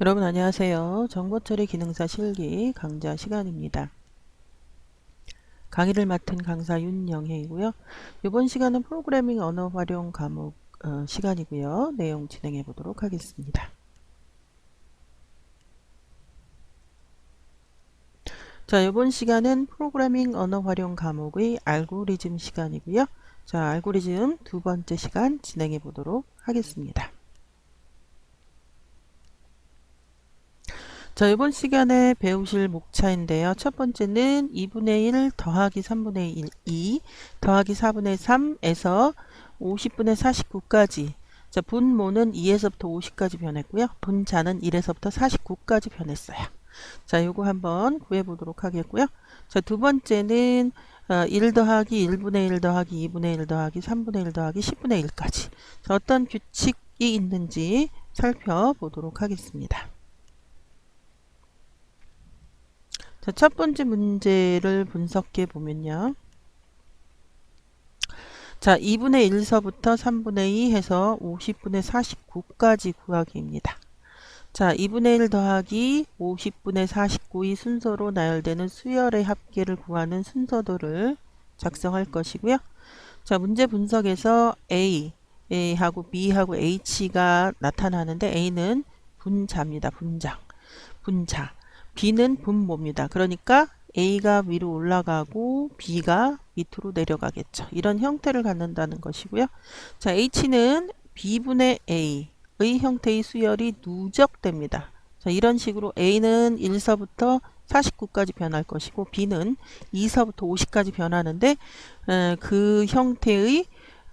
여러분 안녕하세요. 정보처리 기능사 실기 강좌 시간입니다. 강의를 맡은 강사 윤영혜이고요. 이번 시간은 프로그래밍 언어 활용 과목 어, 시간이고요. 내용 진행해 보도록 하겠습니다. 자, 이번 시간은 프로그래밍 언어 활용 과목의 알고리즘 시간이고요. 자, 알고리즘 두 번째 시간 진행해 보도록 하겠습니다. 자, 이번 시간에 배우실 목차인데요. 첫 번째는 2분의 1 더하기 3분의 1, 2 더하기 4분의 3에서 50분의 49까지 자, 분모는 2에서부터 50까지 변했고요. 분자는 1에서부터 49까지 변했어요. 자, 요거 한번 구해보도록 하겠고요. 자, 두 번째는 어, 1 더하기 1분의 1 더하기 2분의 1 더하기 3분의 1 더하기 10분의 1까지 자, 어떤 규칙이 있는지 살펴보도록 하겠습니다. 자, 첫 번째 문제를 분석해 보면요. 자, 2분의 1서부터 3분의 2 해서 50분의 49까지 구하기입니다. 자, 2분의 1 더하기 50분의 49의 순서로 나열되는 수열의 합계를 구하는 순서도를 작성할 것이고요. 자, 문제 분석에서 A, A하고 B하고 H가 나타나는데 A는 분자입니다. 분장. 분자. B는 분모입니다. 그러니까 A가 위로 올라가고 B가 밑으로 내려가겠죠. 이런 형태를 갖는다는 것이고요. 자, H는 B분의 A의 형태의 수열이 누적됩니다. 자, 이런 식으로 A는 1서부터 49까지 변할 것이고 B는 2서부터 50까지 변하는데 에, 그 형태의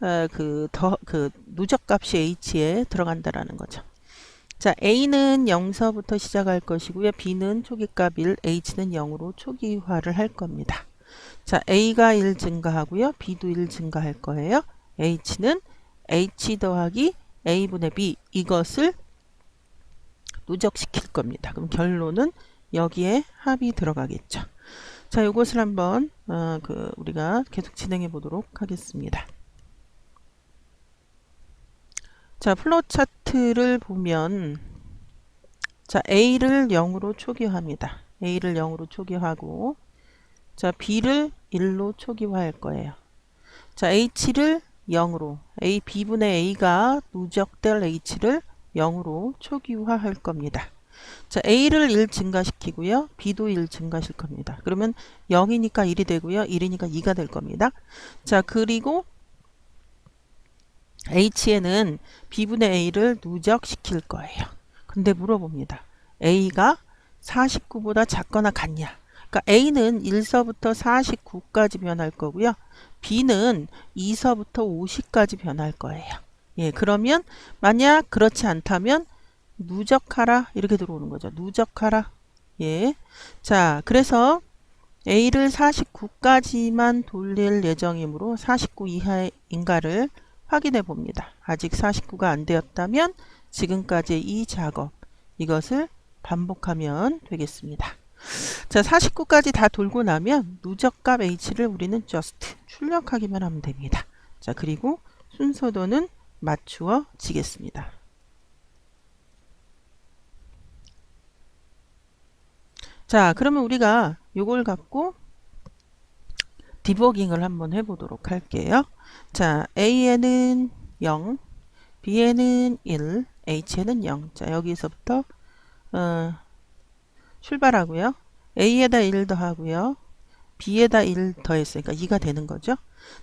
에, 그, 더, 그 누적값이 H에 들어간다라는 거죠. 자, A는 0서부터 시작할 것이고요. B는 초기값 1, H는 0으로 초기화를 할 겁니다. 자, A가 1 증가하고요. B도 1 증가할 거예요. H는 H 더하기 A분의 B 이것을 누적시킬 겁니다. 그럼 결론은 여기에 합이 들어가겠죠. 자, 이것을 한번 어, 그 우리가 계속 진행해 보도록 하겠습니다. 자, 플로우 차트를 보면 자, A를 0으로 초기화합니다. A를 0으로 초기화하고 자, B를 1로 초기화할 거예요. 자, H를 0으로 A, B분의 A가 누적될 H를 0으로 초기화할 겁니다. 자, A를 1 증가시키고요. B도 1 증가실 겁니다. 그러면 0이니까 1이 되고요. 1이니까 2가 될 겁니다. 자, 그리고 H에는 B분의 A를 누적시킬 거예요. 근데 물어봅니다. A가 49보다 작거나 같냐? 그러니까 A는 1서부터 49까지 변할 거고요. B는 2서부터 50까지 변할 거예요. 예, 그러면 만약 그렇지 않다면 누적하라 이렇게 들어오는 거죠. 누적하라. 예. 자, 그래서 A를 49까지만 돌릴 예정이므로 49 이하인가를 확인해 봅니다. 아직 49가 안 되었다면 지금까지의 이 작업 이것을 반복하면 되겠습니다. 자, 49까지 다 돌고 나면 누적값 h를 우리는 just 출력하기만 하면 됩니다. 자, 그리고 순서도는 맞추어 지겠습니다. 자, 그러면 우리가 이걸 갖고 디버깅을 한번 해보도록 할게요. 자, A에는 0, B에는 1, H에는 0. 자, 여기서부터 어, 출발하고요. A에다 1 더하고요. B에다 1 더했으니까 2가 되는 거죠.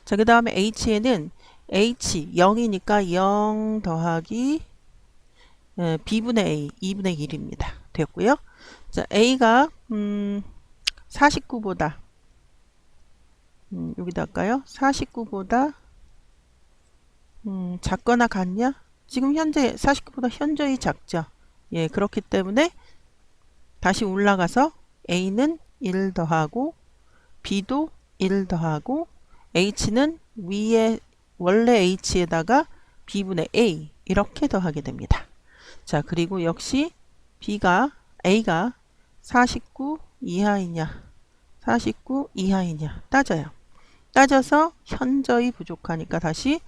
자, 그 다음에 H에는 H 0이니까 0 더하기 에, B분의 A 2분의 1입니다. 됐고요. 자, A가 음, 49보다 음, 여기다 할까요? 49보다 음, 작거나 같냐? 지금 현재 49보다 현저히 작죠. 예, 그렇기 때문에 다시 올라가서 A는 1 더하고 B도 1 더하고 H는 위에 원래 H에다가 B분의 A 이렇게 더하게 됩니다. 자, 그리고 역시 B가 A가 49 이하이냐 49 이하이냐 따져요. 따져서 현저히 부족하니까 다시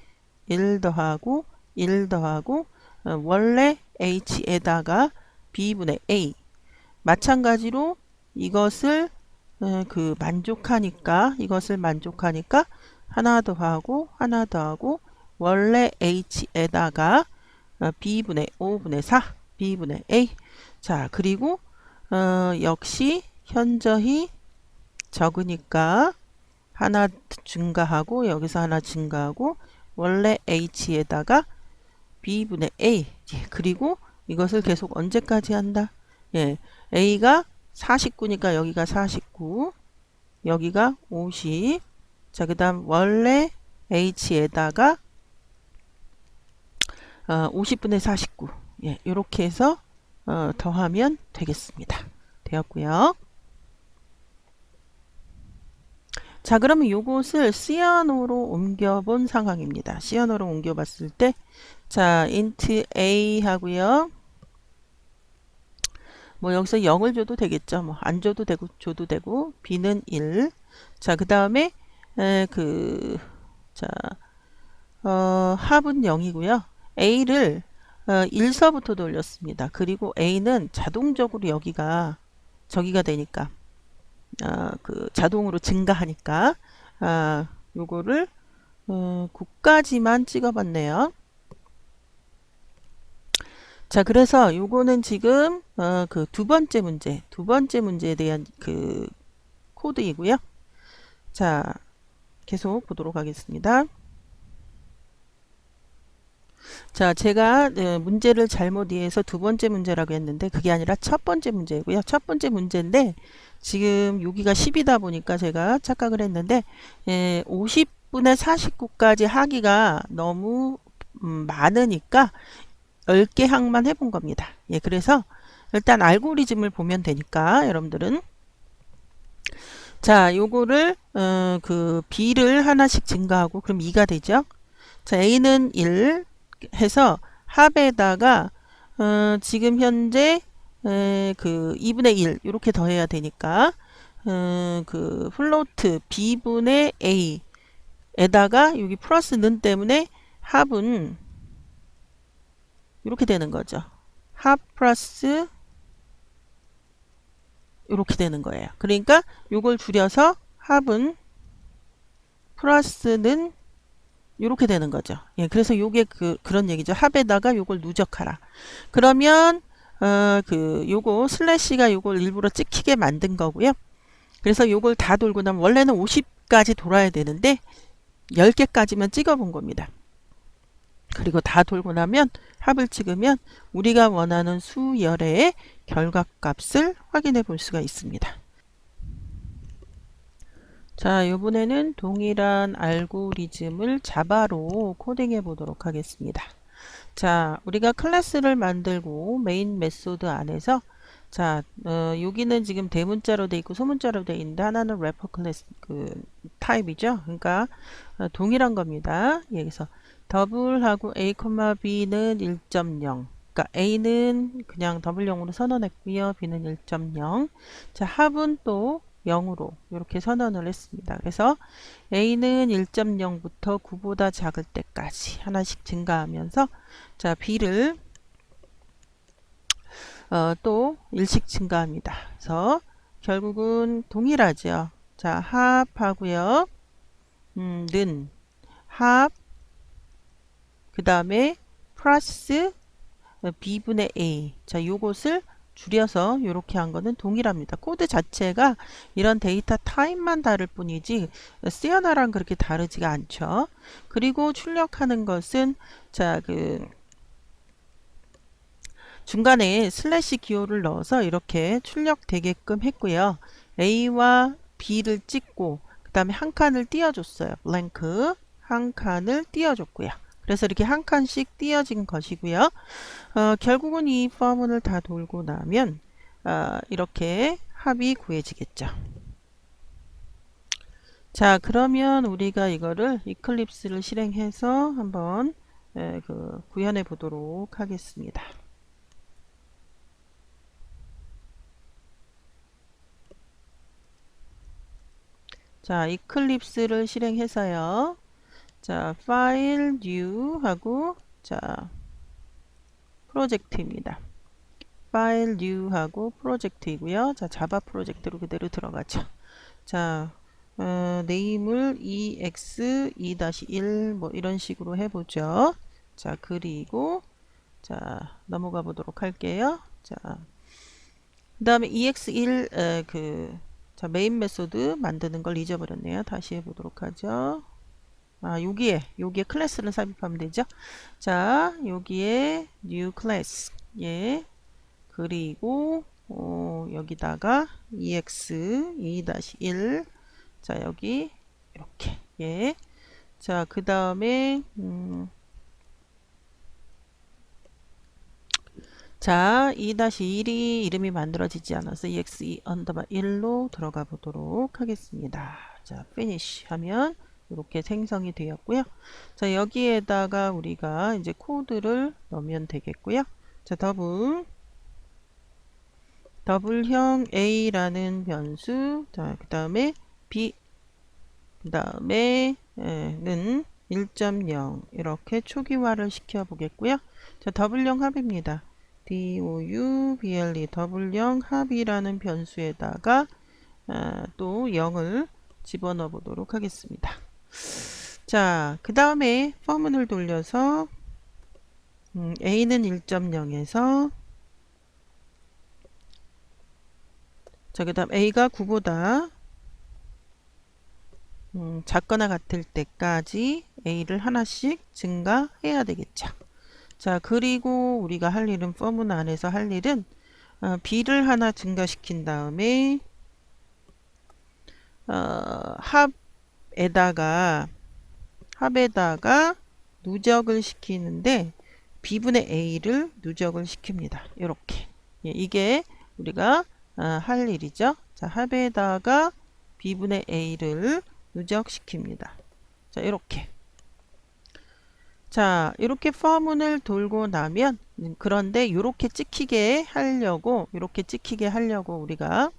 1 더하고 1 더하고 어, 원래 h에다가 b분의 a. 마찬가지로 이것을 에, 그 만족하니까 이것을 만족하니까 하나 더 하고 하나 더 하고 원래 h에다가 어, b분의 5분의 4 b분의 a. 자 그리고 어, 역시 현저히 적으니까 하나 증가하고 여기서 하나 증가하고 원래 h에다가 b분의 a 예, 그리고 이것을 계속 언제까지 한다? 예, a가 49니까 여기가 49 여기가 50 자, 그 다음 원래 h에다가 어, 50분의 49 예, 이렇게 해서 어, 더하면 되겠습니다. 되었고요. 자 그러면 요것을 시아노로 옮겨본 상황입니다. 시아노로 옮겨봤을 때 자 int a 하고요. 뭐 여기서 0을 줘도 되겠죠. 뭐 안 줘도 되고 줘도 되고 b는 1. 자 그 다음에 그자 어, 합은 0이고요. a를 어, 1서부터 돌렸습니다. 그리고 a는 자동적으로 여기가 저기가 되니까 아, 그 자동으로 증가하니까 아, 요거를 어, 9까지만 찍어봤네요. 자, 그래서 요거는 지금 어, 그 두 번째 문제, 두 번째 문제에 대한 그 코드이고요. 자, 계속 보도록 하겠습니다. 자, 제가 네, 문제를 잘못 이해해서 두 번째 문제라고 했는데 그게 아니라 첫 번째 문제고요. 첫 번째 문제인데 지금 여기가 10이다 보니까 제가 착각을 했는데 예, 50분의 49까지 하기가 너무 음, 많으니까 10개 항만 해본 겁니다. 예, 그래서 일단 알고리즘을 보면 되니까 여러분들은 자, 요거를 어, 그 b를 하나씩 증가하고 그럼 2가 되죠. 자, a는 1 해서 합에다가 어, 지금 현재 에, 그 2분의 1 이렇게 더해야 되니까 어, 그 플로트 b분의 a 에다가 여기 플러스 는 때문에 합은 이렇게 되는 거죠. 합 플러스 이렇게 되는 거예요. 그러니까 이걸 줄여서 합은 플러스는 이렇게 되는 거죠. 예, 그래서 요게 그 그런 얘기죠. 합에다가 요걸 누적하라. 그러면 어, 그 요거 슬래시가 요걸 일부러 찍히게 만든 거고요. 그래서 요걸 다 돌고 나면 원래는 50까지 돌아야 되는데 10개까지만 찍어 본 겁니다. 그리고 다 돌고 나면 합을 찍으면 우리가 원하는 수열의 결과값을 확인해 볼 수가 있습니다. 자, 이번에는 동일한 알고리즘을 자바로 코딩해 보도록 하겠습니다. 자, 우리가 클래스를 만들고 메인 메소드 안에서 자, 어, 여기는 지금 대문자로 돼 있고 소문자로 돼 있는데 하나는 래퍼 클래스 그 타입이죠. 그러니까 어, 동일한 겁니다. 여기서 더블하고 a, b는 1.0 그러니까 a는 그냥 더블 0으로 선언했고요. b는 1.0 자, 합은 또 0으로 이렇게 선언을 했습니다. 그래서 a는 1.0부터 9보다 작을 때까지 하나씩 증가하면서 자 b를 어, 또 1씩 증가합니다. 그래서 결국은 동일하죠. 자 합하고요. 음, 는 합, 그 다음에 플러스 b분의 a. 자, 요것을 줄여서 이렇게 한 거는 동일합니다. 코드 자체가 이런 데이터 타입만 다를 뿐이지 시어나랑 그렇게 다르지가 않죠. 그리고 출력하는 것은 자 그 중간에 슬래시 기호를 넣어서 이렇게 출력되게끔 했고요. A와 B를 찍고 그 다음에 한 칸을 띄워줬어요. 블랭크 한 칸을 띄워줬고요. 그래서 이렇게 한 칸씩 띄어진 것이고요. 어, 결국은 이 포문을 다 돌고 나면 어, 이렇게 합이 구해지겠죠. 자 그러면 우리가 이거를 이클립스를 실행해서 한번 에, 그 구현해 보도록 하겠습니다. 자 이클립스를 실행해서요. 자, 파일 뉴 하고 자, 프로젝트입니다. 파일 뉴하고 프로젝트이고요. 자, 자바 프로젝트로 그대로 들어가죠. 자, 어, 네임을 ex 2-1 뭐 이런 식으로 해보죠. 자, 그리고 자, 넘어가 보도록 할게요. 자, 그 다음에 ex1 에, 그 자, 메인 메소드 만드는 걸 잊어버렸네요. 다시 해보도록 하죠. 아, 여기에, 여기에 클래스를 삽입하면 되죠. 자, 여기에 new class. 예. 그리고, 어, 여기다가 ex 2-1. 자, 여기, 이렇게. 예. 자, 그 다음에, 음, 자, 2-1이 이름이 만들어지지 않아서 ex2 언더바 1로 들어가 보도록 하겠습니다. 자, finish 하면 이렇게 생성이 되었고요. 자, 여기에다가 우리가 이제 코드를 넣으면 되겠고요. 자, 더블 더블형 a라는 변수, 자, 그 다음에 b, 그 다음에 는 1.0 이렇게 초기화를 시켜 보겠고요. 자, 더블형 합입니다. dou ble 더블형 합이라는 변수에다가 아, 또 0을 집어넣어 보도록 하겠습니다. 자, 그 다음에 포문을 돌려서 음, a는 1.0에서 자, 그 다음 a가 9보다 음, 작거나 같을 때까지 a를 하나씩 증가해야 되겠죠. 자, 그리고 우리가 할 일은 포문 안에서 할 일은 어, b를 하나 증가시킨 다음에 어, 합 에다가 합에다가 누적을 시키는데 b분의 a를 누적을 시킵니다. 이렇게 예, 이게 우리가 어, 할 일이죠. 자, 합에다가 b분의 a를 누적시킵니다. 자, 이렇게 자, 이렇게 포문을 돌고 나면 그런데 이렇게 찍히게 하려고 이렇게 찍히게 하려고 우리가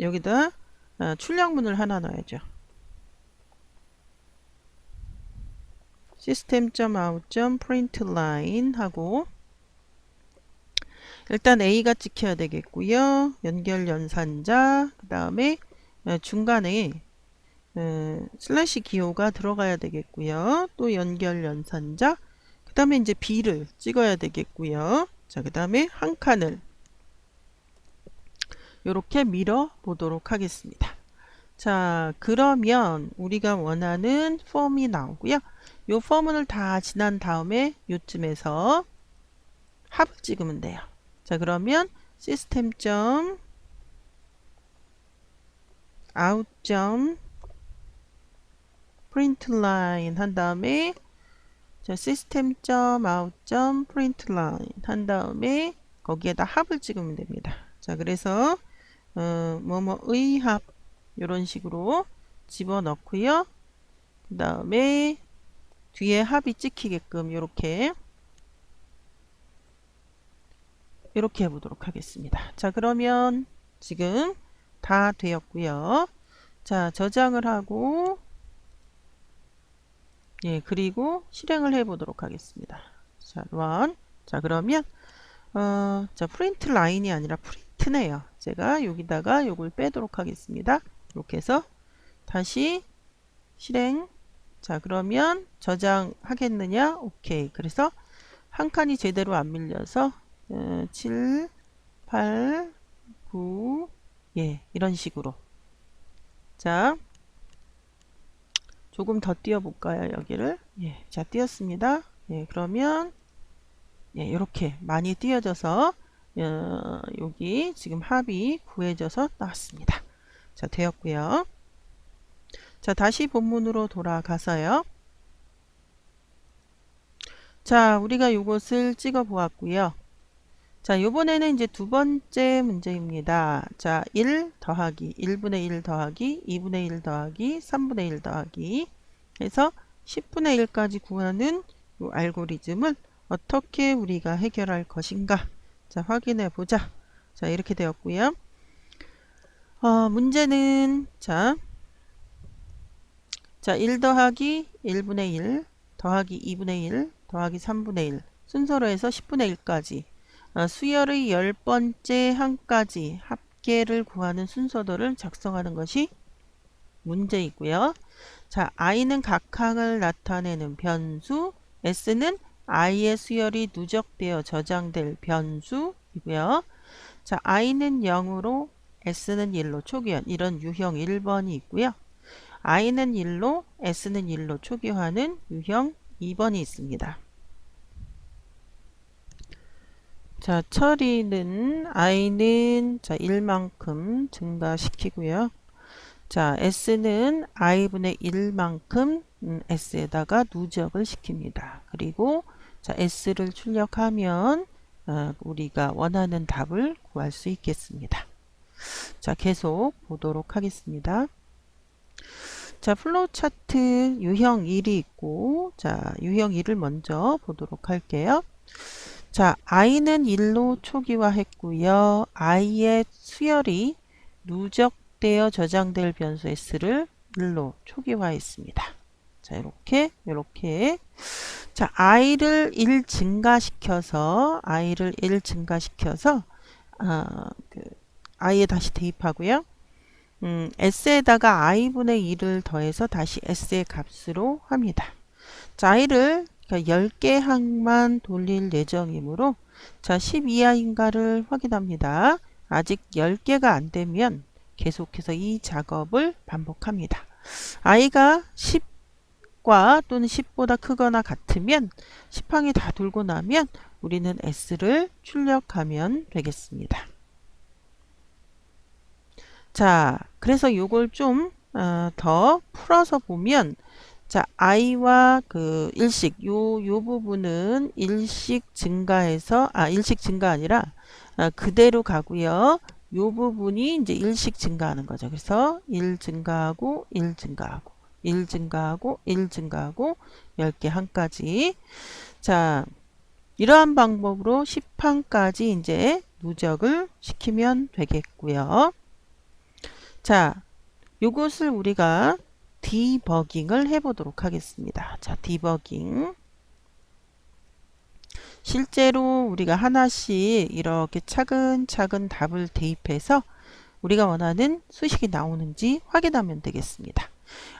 여기다 어, 출력문을 하나 넣어야죠. system.out.println 하고 일단 A가 찍혀야 되겠고요. 연결 연산자 그 다음에 어, 중간에 어, 슬래시 기호가 들어가야 되겠고요. 또 연결 연산자 그 다음에 이제 B를 찍어야 되겠고요. 자, 그 다음에 한 칸을 이렇게 밀어 보도록 하겠습니다. 자, 그러면 우리가 원하는 폼이 나오고요. 요 폼을 다 지난 다음에 요쯤에서 합을 찍으면 돼요. 자, 그러면 시스템 점 out 점 println 한 다음에 자, system.out.println 한 다음에 거기에다 합을 찍으면 됩니다. 자, 그래서 어, 뭐뭐의 합 이런 식으로 집어넣고요. 그 다음에 뒤에 합이 찍히게끔 이렇게 이렇게 해보도록 하겠습니다. 자, 그러면 지금 다 되었고요. 자, 저장을 하고 예, 그리고 실행을 해 보도록 하겠습니다. 자, run. 자, 그러면 어, 자, 프린트 라인이 아니라 프린트네요. 제가 여기다가 요걸 빼도록 하겠습니다. 이렇게 해서 다시 실행. 자, 그러면 저장하겠느냐? 오케이. 그래서 한 칸이 제대로 안 밀려서 어, 7, 8, 9, 예, 이런 식으로. 자, 조금 더 띄워 볼까요? 여기를. 예, 자, 띄었습니다. 예, 그러면, 예, 이렇게 많이 띄어져서, 어, 여기 지금 합이 구해져서 나왔습니다. 자, 되었고요. 자, 다시 본문으로 돌아가서요. 자, 우리가 이것을 찍어 보았고요. 자, 요번에는 이제 두 번째 문제입니다. 자, 1 더하기 1분의 1 더하기 2분의 1 더하기 3분의 1 더하기 해서 10분의 1까지 구하는 이 알고리즘을 어떻게 우리가 해결할 것인가 자, 확인해 보자. 자, 이렇게 되었고요. 어, 문제는 자, 자, 1 더하기 1분의 1 더하기 2분의 1 더하기 3분의 1 순서로 해서 10분의 1까지 어, 수열의 열 번째 항까지 합계를 구하는 순서도를 작성하는 것이 문제이고요. 자, i는 각 항을 나타내는 변수, s는 i의 수열이 누적되어 저장될 변수이고요. 자, i는 0으로 s는 1로 초기화 이런 유형 1번이 있고요. I는 1로 s는 1로 초기화하는 유형 2번이 있습니다. 자, 처리는 i는 자, 1만큼 증가시키고요. 자, s는 i분의 1만큼 음, s에다가 누적을 시킵니다. 그리고 자, s를 출력하면 어, 우리가 원하는 답을 구할 수 있겠습니다. 자, 계속 보도록 하겠습니다. 자, 플로우 차트 유형 1이 있고, 자, 유형 1을 먼저 보도록 할게요. 자, i는 1로 초기화 했고요. i의 수열이 누적되어 저장될 변수 s를 1로 초기화했습니다. 자, 이렇게, 이렇게. 자, i를 1 증가시켜서, i를 1 증가시켜서, 어, 그, i에 다시 대입하고요. 음, s에다가 i분의 1을 더해서 다시 s의 값으로 합니다. 자, i를 그러니까 10개 항만 돌릴 예정이므로 자, 12하인가를 확인합니다. 아직 10개가 안 되면 계속해서 이 작업을 반복합니다. i가 10과 또는 10보다 크거나 같으면 10항이 다 돌고 나면 우리는 s를 출력하면 되겠습니다. 자, 그래서 요걸 좀, 어, 더 풀어서 보면, 자, i와 그 일식, 요, 요 부분은 일식 증가해서, 아, 일식 증가 아니라, 아, 그대로 가고요. 요 부분이 이제 일식 증가하는 거죠. 그래서 1 증가하고, 1 증가하고, 1 증가하고, 1 증가하고, 10개 한까지. 자, 이러한 방법으로 10항까지 이제 누적을 시키면 되겠고요. 자, 요것을 우리가 디버깅을 해보도록 하겠습니다. 자, 디버깅. 실제로 우리가 하나씩 이렇게 차근차근 답을 대입해서 우리가 원하는 수식이 나오는지 확인하면 되겠습니다.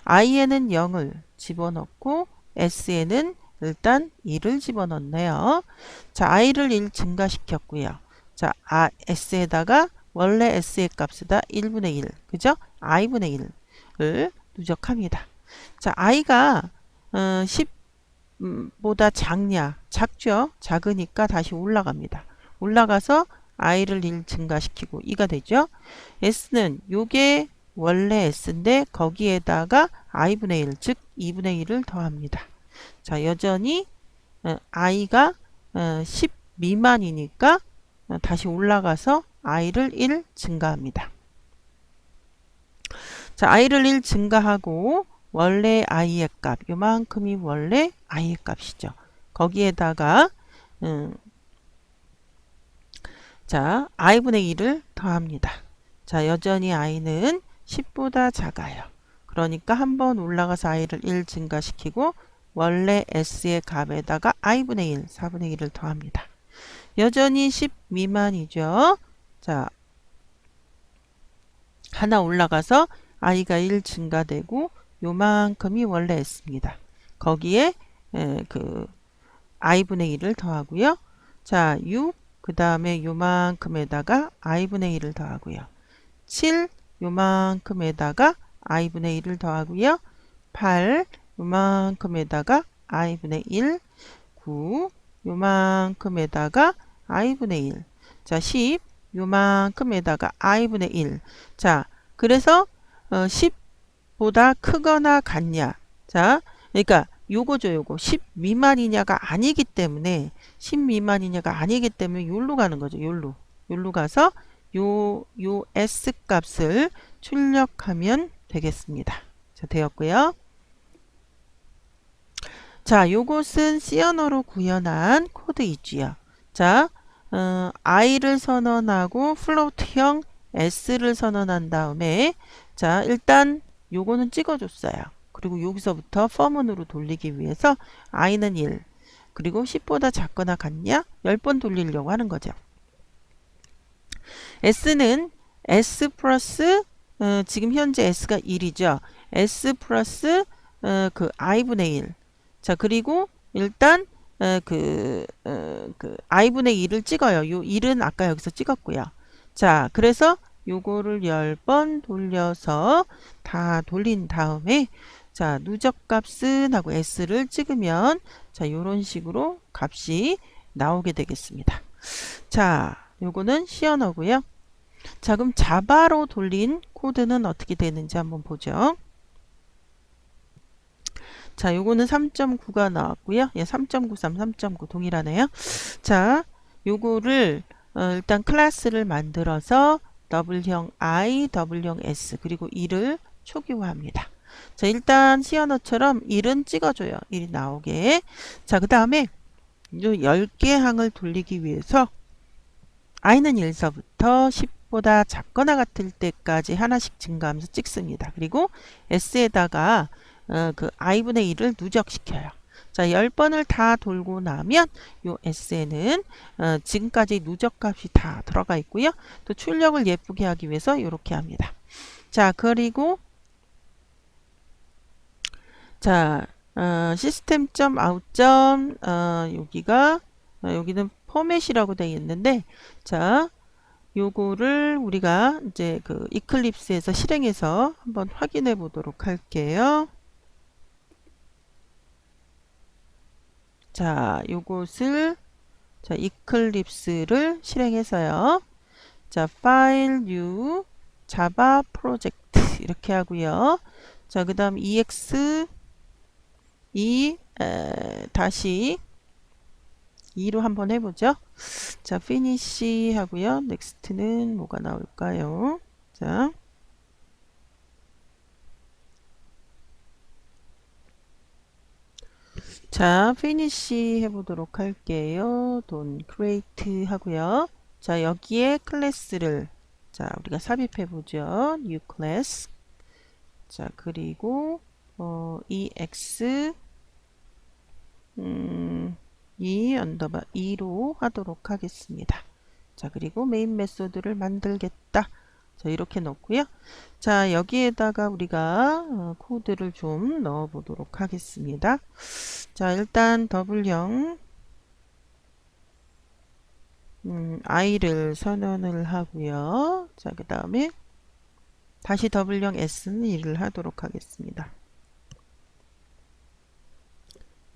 i에는 0을 집어넣고 s에는 일단 2를 집어넣네요. 자, i를 1 증가시켰고요. 자, 아, s에다가 원래 s의 값이다 1분의 1 그죠? i분의 1을 누적합니다. 자 i가 어, 10보다 작냐 작죠? 작으니까 다시 올라갑니다. 올라가서 i를 1 증가시키고 2가 되죠. s는 요게 원래 s인데 거기에다가 i분의 1, 즉 2분의 1을 더합니다. 자 여전히 어, i가 어, 10 미만이니까 어, 다시 올라가서 i를 1 증가합니다. 자, i를 1 증가하고 원래 i의 값, 요만큼이 원래 i의 값이죠. 거기에다가 음, 자, i분의 1을 더합니다. 자, 여전히 i는 10보다 작아요. 그러니까 한 번 올라가서 i를 1 증가시키고 원래 s의 값에다가 i분의 1, 4분의 1을 더합니다. 여전히 10 미만이죠. 자, 하나 올라가서 i가 1 증가되고 요만큼이 원래 s입니다. 거기에 에, 그 i분의 1을 더하고요. 자, 6, 그 다음에 요만큼에다가 i분의 1을 더하고요. 7, 요만큼에다가 i분의 1을 더하고요. 8, 요만큼에다가 i분의 1, 9, 요만큼에다가 i분의 1. 자, 10, 요만큼에다가 i분의 1. 자, 그래서 어, 10보다 크거나 같냐. 자, 그러니까 요거죠, 요거. 10 미만이냐가 아니기 때문에 10 미만이냐가 아니기 때문에 요로 가는 거죠. 요로. 요로 가서 요, 요 S 값을 출력하면 되겠습니다. 자, 되었고요. 자, 요것은 C 언어로 구현한 코드이지요. 자, 어, i를 선언하고 플로트형 s를 선언한 다음에 자 일단 요거는 찍어줬어요. 그리고 여기서부터 퍼문으로 돌리기 위해서 i는 1 그리고 10보다 작거나 같냐 10번 돌리려고 하는 거죠. s는 s 플러스 어, 지금 현재 s가 1이죠. s 플러스 어, 그 i분의 1. 자 그리고 일단 어, 그, 어, 그 i분의 1을 찍어요. 요 1은 아까 여기서 찍었고요. 자 그래서 요거를 10번 돌려서 다 돌린 다음에 자 누적값은 하고 s를 찍으면 자 요런 식으로 값이 나오게 되겠습니다. 자 요거는 시언어고요. 자 그럼 자바로 돌린 코드는 어떻게 되는지 한번 보죠. 자 요거는 3.9가 나왔고요. 예, 3.93, 3.9 동일하네요. 자 요거를 어, 일단 클래스를 만들어서 W형 I, W형 S 그리고 1을 초기화합니다. 자 일단 시언어처럼 1은 찍어줘요. 1이 나오게. 자 그 다음에 10개 항을 돌리기 위해서 i는 1서부터 10보다 작거나 같을 때까지 하나씩 증가하면서 찍습니다. 그리고 s에다가 어, 그 i분의 1을 누적시켜요. 자, 10번을 다 돌고 나면 요 s에는 어, 지금까지 누적값이 다 들어가 있고요. 또 출력을 예쁘게 하기 위해서 이렇게 합니다. 자, 그리고 자, 어, 시스템.out. 어, 여기가 어, 여기는 포맷이라고 되어 있는데 자, 요거를 우리가 이제 그 이클립스에서 실행해서 한번 확인해 보도록 할게요. 자, 요것을 자, 이클립스를 실행해서요. 자, 파일 new 자바 프로젝트 이렇게 하고요. 자, 그다음 ex 이 에, 다시 2로 한번 해보죠. 자, finish 하고요. next는 뭐가 나올까요? 자, 자, finish 해보도록 할게요. 돈 create 하고요. 자, 여기에 클래스를 자, 우리가 삽입해 보죠. new class. 자, 그리고 어, ex 음, 2 언더바 2로 하도록 하겠습니다. 자, 그리고 메인 메소드를 만들겠다. 자, 이렇게 넣고요. 자, 여기에다가 우리가 어, 코드를 좀 넣어 보도록 하겠습니다. 자, 일단 더블형 음, i를 선언을 하고요. 자, 그 다음에 다시 더블형 s는 1을 하도록 하겠습니다.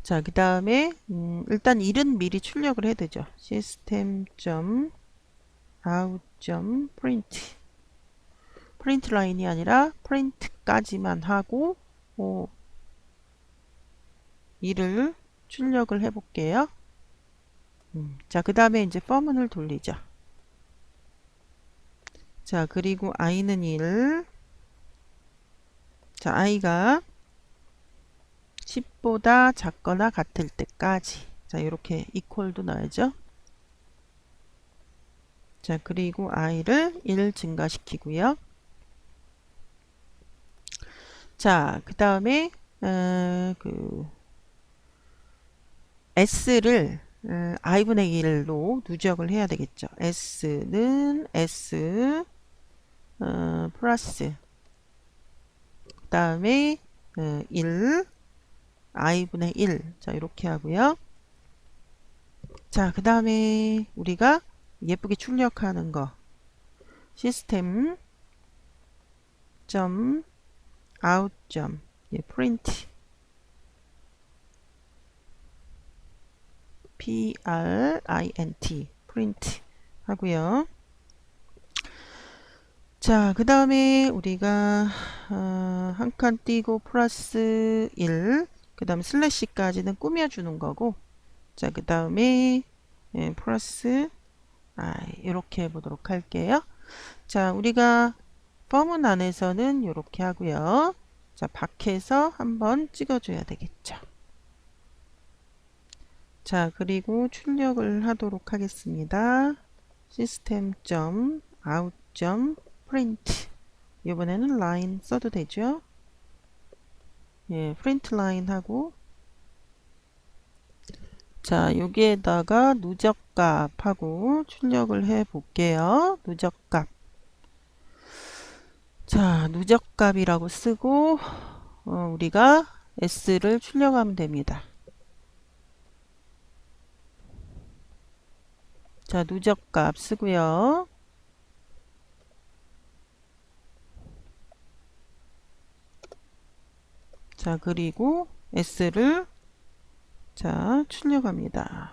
자, 그 다음에 음, 일단 1은 미리 출력을 해야 되죠. system.out.print 프린트 라인이 아니라 프린트까지만 하고 어, 1을 출력을 해 볼게요. 음, 자, 그 다음에 이제 펌문을 돌리죠. 자, 그리고 i는 1. 자, i가 10보다 작거나 같을 때까지. 자, 이렇게 이퀄도 넣어야죠. 자, 그리고 i를 1 증가시키고요. 자, 그 다음에 어, 그 s를 어, i분의 1로 누적을 해야 되겠죠. s는 s 어, 플러스 그 다음에 어, 1 i분의 1. 자, 이렇게 하고요. 자, 그 다음에 우리가 예쁘게 출력하는 거. 시스템 점 out 점 예, print p r i n t print 하고요. 자, 그 다음에 우리가 어, 한칸 띄고 플러스 1, 그 다음에 슬래시까지는 꾸며주는 거고, 자, 그 다음에 예, 플러스 아, 이렇게 해보도록 할게요. 자, 우리가 펌은 안에서는 이렇게 하고요. 자, 밖에서 한번 찍어줘야 되겠죠. 자, 그리고 출력을 하도록 하겠습니다. system.out.print 이번에는 라인 써도 되죠. 예, 프린트 라인 하고 자, 여기에다가 누적값하고 출력을 해 볼게요. 누적값. 자, 누적값이라고 쓰고 어, 우리가 S를 출력하면 됩니다. 자, 누적값 쓰고요. 자, 그리고 S를 자, 출력합니다.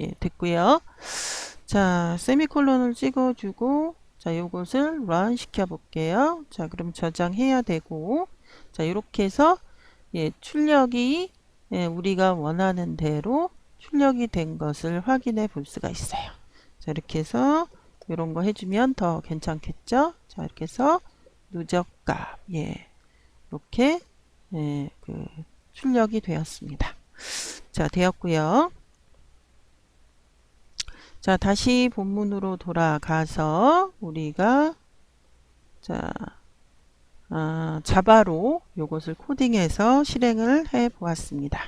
예, 됐고요. 자, 세미콜론을 찍어주고 자, 요것을 run 시켜 볼게요. 자, 그럼 저장해야 되고 자, 이렇게 해서 예, 출력이 예, 우리가 원하는 대로 출력이 된 것을 확인해 볼 수가 있어요. 자, 이렇게 해서 이런 거 해주면 더 괜찮겠죠? 자, 이렇게 해서 누적값, 예, 이렇게 예, 그 출력이 되었습니다. 자, 되었고요. 자, 다시 본문으로 돌아가서 우리가 자, 아, 자바로 요것을 코딩해서 실행을 해 보았습니다.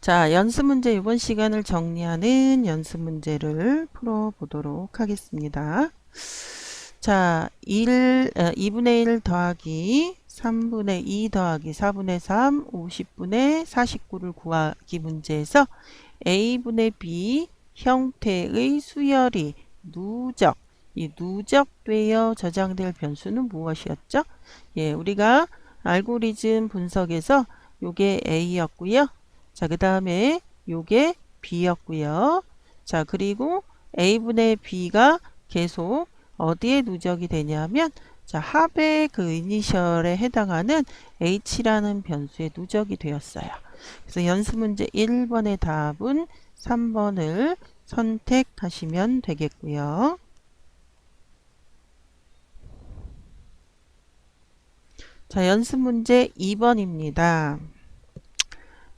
자, 연습 문제 이번 시간을 정리하는 연습 문제를 풀어 보도록 하겠습니다. 자, 1, 2분의 1 더하기 3분의 2 더하기 4분의 3, 50분의 49를 구하기 문제에서 A분의 B 형태의 수열이 누적, 이 누적되어 저장될 변수는 무엇이었죠? 예, 우리가 알고리즘 분석에서 요게 A였고요. 자, 그 다음에 요게 B였고요. 자, 그리고 A분의 B가 계속 어디에 누적이 되냐면 자, 합의 그 이니셜에 해당하는 h라는 변수에 누적이 되었어요. 그래서 연습 문제 1번의 답은 3번을 선택하시면 되겠고요. 자, 연습 문제 2번입니다.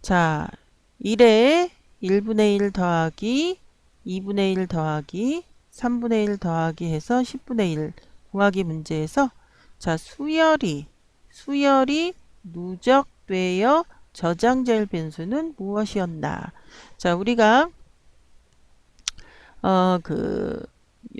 자, 1에 1분의 1 더하기 2분의 1 더하기 3분의 1 더하기 해서 10분의 1 구하기 문제에서 자 수열이 수열이 누적되어 저장될 변수는 무엇이었나? 자 우리가 어그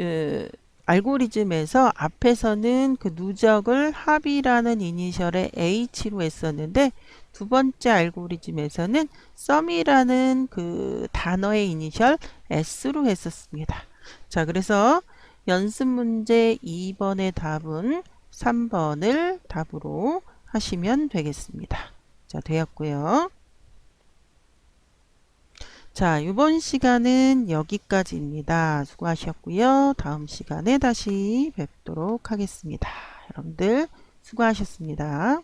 예, 알고리즘에서 앞에서는 그 누적을 합이라는 이니셜의 h로 했었는데 두 번째 알고리즘에서는 썸이라는 그 단어의 이니셜 s로 했었습니다. 자 그래서 연습 문제 2번의 답은 3번을 답으로 하시면 되겠습니다. 자, 되었고요. 자, 이번 시간은 여기까지입니다. 수고하셨고요. 다음 시간에 다시 뵙도록 하겠습니다. 여러분들 수고하셨습니다.